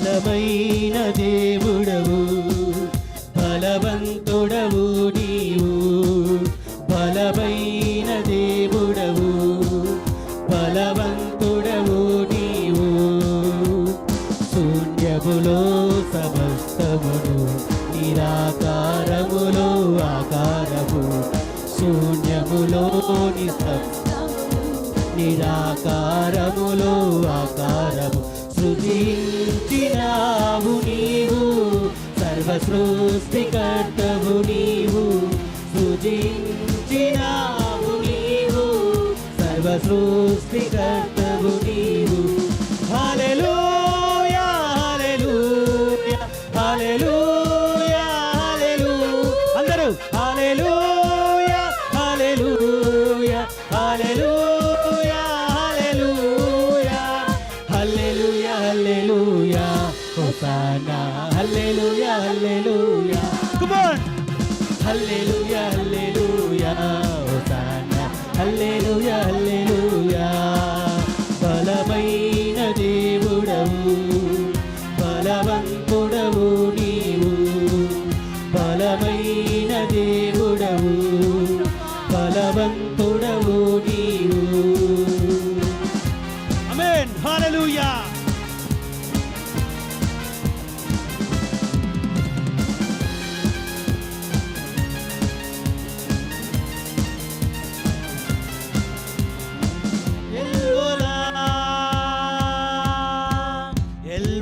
బలమైన దేవుడవు. బలవంతుడవు నీవు. బలమైన దేవుడవు. బలవంతుడవు నీవు. శూన్యములో సమస్తమును నిరాకారములో ఆకారము. శూన్యములో నిరాకారములో ఆకారము. సృజించినావు నీవు సర్వ సృష్టికర్తవు నీవు. సృజించినావు నీవు సర్వ సృష్టికర్తవు Hallelujah, Hallelujah. Come on. Hallelujah, Hallelujah, Hosanna, Hallelujah.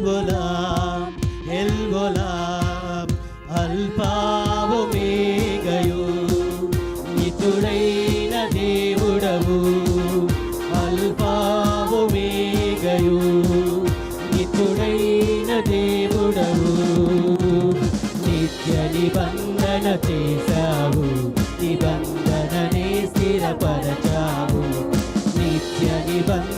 الغلام الغلام الفا وميغيو నితుడైన దేవుడవు. అల్ఫా ఒమేగయు నితుడైన దేవుడవు. నిత్య నిబంధన చేశావు నిబంధననే స్థిరపరచావు. నిత్య నిబంధన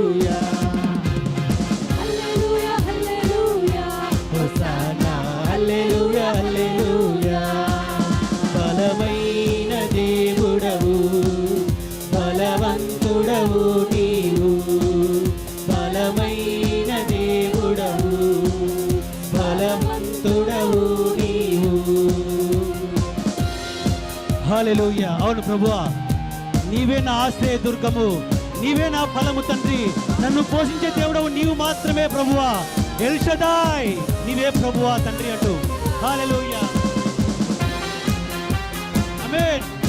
హల్లెలూయా. అవును ప్రభువా. నీవే నా ఆశ్రయ దుర్గము. నీవే నా ఫలము తండ్రి. నన్ను పోషించే దేవుడవు నీవు మాత్రమే ప్రభువా. ఎల్షదాయ్ నీవే ప్రభువా తండ్రి అంటూ. Hallelujah. Amen.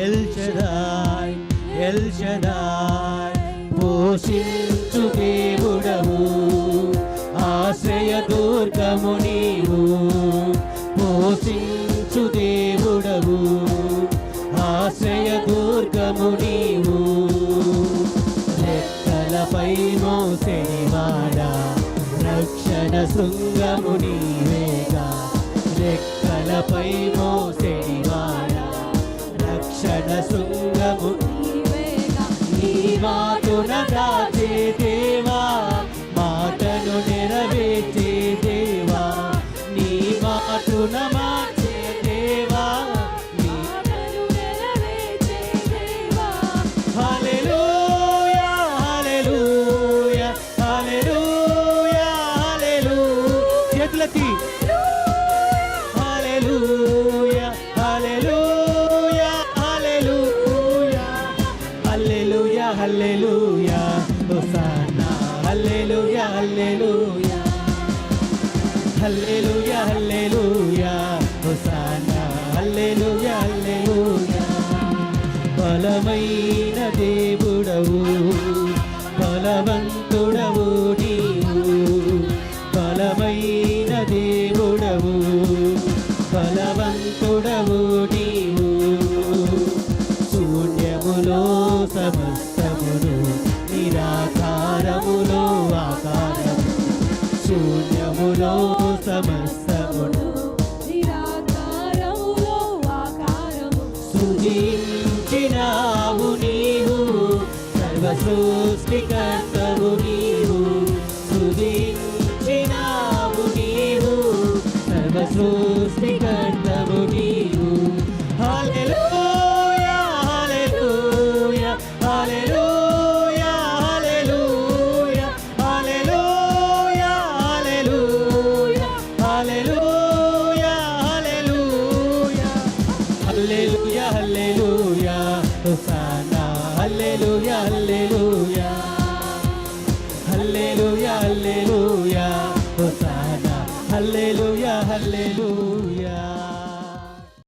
El Shaddai, El Shaddai, పోషించు దేవుడవు ఆశ్రయ దుర్గము నీవు. పోసి బలమైన దేవుడవు బలవంతుడవు నీవు. బలమైన దేవుడవు బలవంతుడవు నీవు. శూన్యములో సమస్తమును నిరాకారములో ఆకారము. శూన్యములో సృష్టికర్తవు నీవు. సృజించినావు నీవు. సర్వ సృష్టికర్తవు నీవు. హల్లెలూయా హల్లెలూయా హల్లెలూయా హల్లెలూయా హల్లెలూయా హల్లెలూయా హల్లెలూయా Hallelujah, hallelujah.